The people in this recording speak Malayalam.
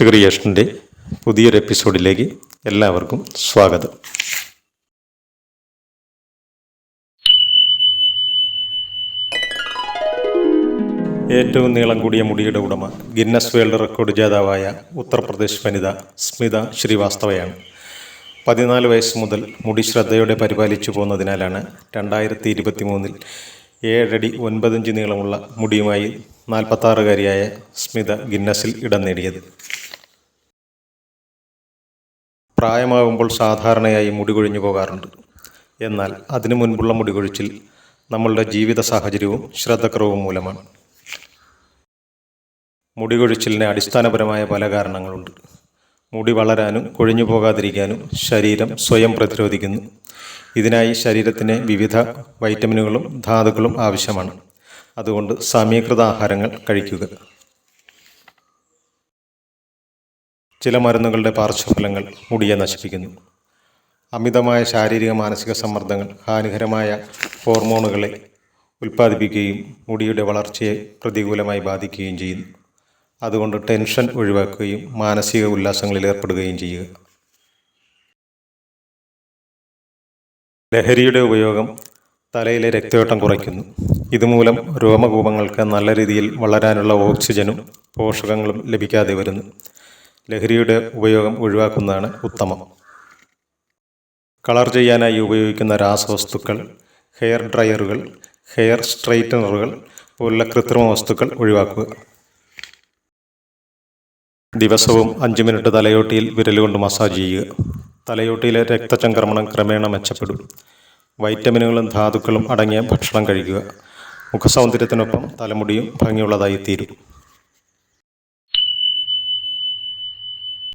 ക്രിയേഷന്റെ പുതിയൊരു എപ്പിസോഡിലേക്ക് എല്ലാവർക്കും സ്വാഗതം. ഏറ്റവും നീളം കൂടിയ മുടിയുടെ ഉടമ ഗിന്നസ് വേൾഡ് റെക്കോർഡ് ജേതാവായ ഉത്തർപ്രദേശ് വനിത സ്മിത ശ്രീവാസ്തവയാണ്. പതിനാല് വയസ്സ് മുതൽ മുടി ശ്രദ്ധയോടെ പരിപാലിച്ചു പോന്നതിനാലാണ് രണ്ടായിരത്തി ഇരുപത്തി മൂന്നിൽ ഏഴടി ഒൻപതിഞ്ച് നീളമുള്ള മുടിയുമായി നാൽപ്പത്താറുകാരിയായ സ്മിത ഗിന്നസിൽ ഇടം നേടിയത്. പ്രായമാകുമ്പോൾ സാധാരണയായി മുടി കൊഴിഞ്ഞു പോകാറുണ്ട്. എന്നാൽ അതിനു മുൻപുള്ള മുടി കൊഴിച്ചിൽ നമ്മളുടെ ജീവിത സാഹചര്യവും ശ്രദ്ധക്കുറവും മൂലമാണ്. മുടി കൊഴിച്ചിലിന് അടിസ്ഥാനപരമായ പല കാരണങ്ങളുണ്ട്. മുടി വളരാനും കൊഴിഞ്ഞു പോകാതിരിക്കാനും ശരീരം സ്വയം പ്രതിരോധിക്കുന്നു. ഇതിനായി ശരീരത്തിന് വിവിധ വൈറ്റമിനുകളും ധാതുക്കളും ആവശ്യമാണ്. അതുകൊണ്ട് സമീകൃത ആഹാരങ്ങൾ കഴിക്കുക. ചില മരുന്നുകളുടെ പാർശ്വഫലങ്ങൾ മുടിയെ നശിപ്പിക്കുന്നു. അമിതമായ ശാരീരിക മാനസിക സമ്മർദ്ദങ്ങൾ ഹാനികരമായ ഹോർമോണുകളെ ഉൽപ്പാദിപ്പിക്കുകയും മുടിയുടെ വളർച്ചയെ പ്രതികൂലമായി ബാധിക്കുകയും ചെയ്യുന്നു. അതുകൊണ്ട് ടെൻഷൻ ഒഴിവാക്കുകയും മാനസിക ഉല്ലാസങ്ങളിൽ ഏർപ്പെടുകയും ചെയ്യുക. ലഹരിയുടെ ഉപയോഗം തലയിലെ രക്തയോട്ടം കുറയ്ക്കുന്നു. ഇതുമൂലം രോമകൂപങ്ങൾക്ക് നല്ല രീതിയിൽ വളരാനുള്ള ഓക്സിജനും പോഷകങ്ങളും ലഭിക്കാതെ വരുന്നു. ലഹരിയുടെ ഉപയോഗം ഒഴിവാക്കുന്നതാണ് ഉത്തമം. കളർ ചെയ്യാനായി ഉപയോഗിക്കുന്ന രാസവസ്തുക്കൾ ഹെയർ ഡ്രയറുകൾ ഹെയർ സ്ട്രൈറ്റനറുകൾ പോലുള്ള കൃത്രിമ വസ്തുക്കൾ ഒഴിവാക്കുക. ദിവസവും അഞ്ച് മിനിറ്റ് തലയോട്ടിയിൽ വിരലുകൊണ്ട് മസാജ് ചെയ്യുക. തലയോട്ടിയിലെ രക്തചംക്രമണം ക്രമേണ മെച്ചപ്പെടും. വൈറ്റമിനുകളും ധാതുക്കളും അടങ്ങിയ ഭക്ഷണം കഴിക്കുക. മുഖസൗന്ദര്യത്തിനൊപ്പം തലമുടിയും ഭംഗിയുള്ളതായി തീരും